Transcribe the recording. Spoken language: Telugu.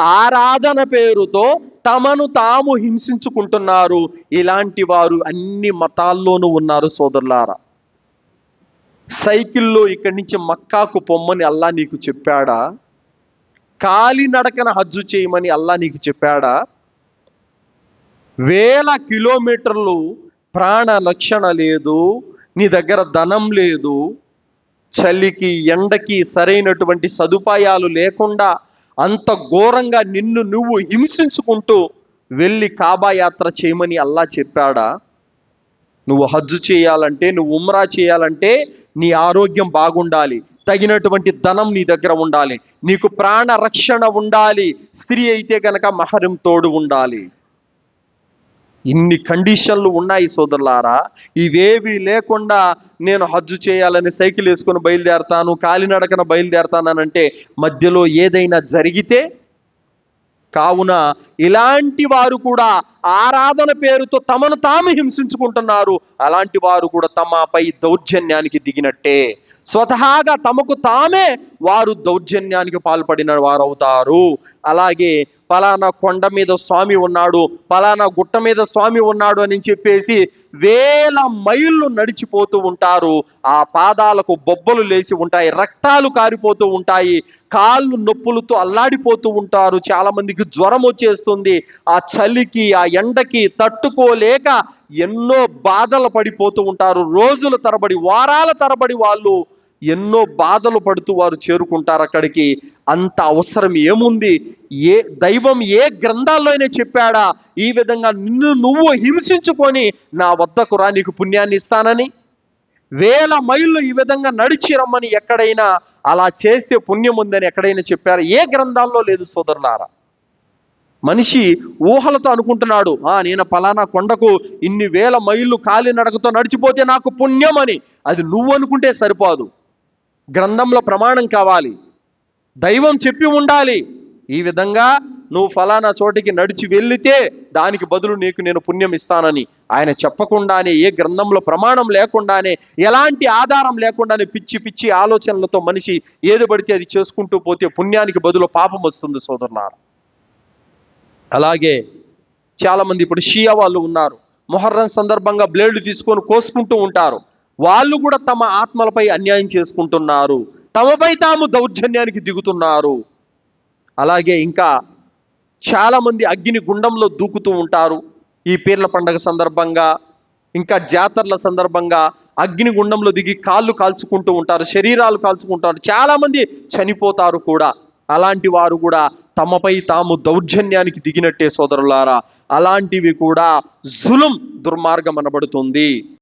ఆరాధన పేరుతో తమను తాము హింసించుకుంటున్నారు. ఇలాంటి వారు అన్ని మతాల్లోనూ ఉన్నారు సోదరులారా. సైకిల్లో ఇక్కడి నుంచి మక్కాకు పొమ్మని అల్లా నీకు చెప్పాడా? కాలినడకన హజ్జు చేయమని అల్లా నీకు చెప్పాడా? వేల కిలోమీటర్లు ప్రాణ లక్షణ లేదు నీ దగ్గర ధనం లేదు చలికి ఎండకి సరైనటువంటి సదుపాయాలు లేకుండా అంత ఘోరంగా నిన్ను నువ్వు హింసించుకుంటూ వెళ్ళి కాబా యాత్ర చేయమని అల్లా చెప్పాడా? నువ్వు హజ్జు చేయాలంటే నువ్వు ఉమ్రా చేయాలంటే నీ ఆరోగ్యం బాగుండాలి. తగినటువంటి ధనం నీ దగ్గర ఉండాలి. నీకు ప్రాణ రక్షణ ఉండాలి. స్త్రీ అయితే గనక మహరం తోడు ఉండాలి. ఇన్ని కండిషన్లు ఉన్నాయి సోదరులారా. ఇవేవి లేకుండా నేను హజ్జు చేయాలని సైకిల్ వేసుకొని బయలుదేరతాను కాలినడకన బయలుదేరతానంటే మధ్యలో ఏదైనా జరిగితే కావున ఇలాంటి వారు కూడా ఆరాధన పేరుతో తమను తాము హింసించుకుంటున్నారు. అలాంటి వారు కూడా తమపై దౌర్జన్యానికి దిగినట్టే. స్వతహాగా తమకు తామే వారు దౌర్జన్యానికి పాల్పడిన వారు అవుతారు అలాగే పలానా కొండ మీద స్వామి ఉన్నాడు పలానా గుట్ట మీద స్వామి ఉన్నాడు అని చెప్పేసి వేల మైళ్ళు నడిచిపోతూ ఉంటారు. ఆ పాదాలకు బొబ్బలు లేచి ఉంటాయి రక్తాలు కారిపోతూ ఉంటాయి కాళ్ళు నొప్పులతో అల్లాడిపోతూ ఉంటారు. చాలా మందికి జ్వరం వచ్చేస్తుంది. ఆ చలికి ఆ ఎండకి తట్టుకోలేక ఎన్నో బాధలు పడిపోతూ ఉంటారు. రోజుల తరబడి వారాల తరబడి వాళ్ళు ఎన్నో బాధలు పడుతూ వారు చేరుకుంటారు అక్కడికి. అంత అవసరం ఏముంది? ఏ దైవం ఏ గ్రంథాల్లో అయినా చెప్పాడా? ఈ విధంగా నిన్ను నువ్వు హింసించుకొని నా వద్దకు రా నీకు పుణ్యాన్ని ఇస్తానని. వేల మైళ్ళు ఈ విధంగా నడిచి రమ్మని ఎక్కడైనా అలా చేస్తే పుణ్యం ఉందని ఎక్కడైనా చెప్పారా? ఏ గ్రంథాల్లో లేదు సోదరులారా? మనిషి ఊహలతో అనుకుంటున్నాడు ఆ నేను పలానా కొండకు ఇన్ని వేల మైళ్ళు కాలినడకతో నడిచిపోతే నాకు పుణ్యం అని. అది నువ్వు అనుకుంటే సరిపోదు. గ్రంథంలో ప్రమాణం కావాలి. దైవం చెప్పి ఉండాలి. ఈ విధంగా నువ్వు ఫలానా చోటికి నడిచి వెళ్ళితే దానికి బదులు నీకు నేను పుణ్యం ఇస్తానని. ఆయన చెప్పకుండానే ఏ గ్రంథంలో ప్రమాణం లేకుండానే ఎలాంటి ఆధారం లేకుండానే పిచ్చి పిచ్చి ఆలోచనలతో మనిషి ఏది పడితే అది చేసుకుంటూ పోతే పుణ్యానికి బదులు పాపం వస్తుంది సోదరులారా. అలాగే చాలామంది ఇప్పుడు షియా వాళ్ళు ఉన్నారు. మొహర్రం సందర్భంగా బ్లేడ్లు తీసుకొని కోసుకుంటూ ఉంటారు. వాళ్ళు కూడా తమ ఆత్మలపై అన్యాయం చేసుకుంటున్నారు. తమపై తాము దౌర్జన్యానికి దిగుతున్నారు. అలాగే ఇంకా చాలామంది అగ్ని గుండంలో దూకుతూ ఉంటారు. ఈ పీర్ల పండగ సందర్భంగా ఇంకా జాతరల సందర్భంగా అగ్ని గుండంలో దిగి కాళ్ళు కాల్చుకుంటూ ఉంటారు శరీరాలు కాల్చుకుంటారు చాలామంది చనిపోతారు కూడా. అలాంటి వారు కూడా తమపై తాము దౌర్జన్యానికి దిగినట్టే సోదరులారా అలాంటివి కూడా జులుం దుర్మార్గం అనబడుతుంది.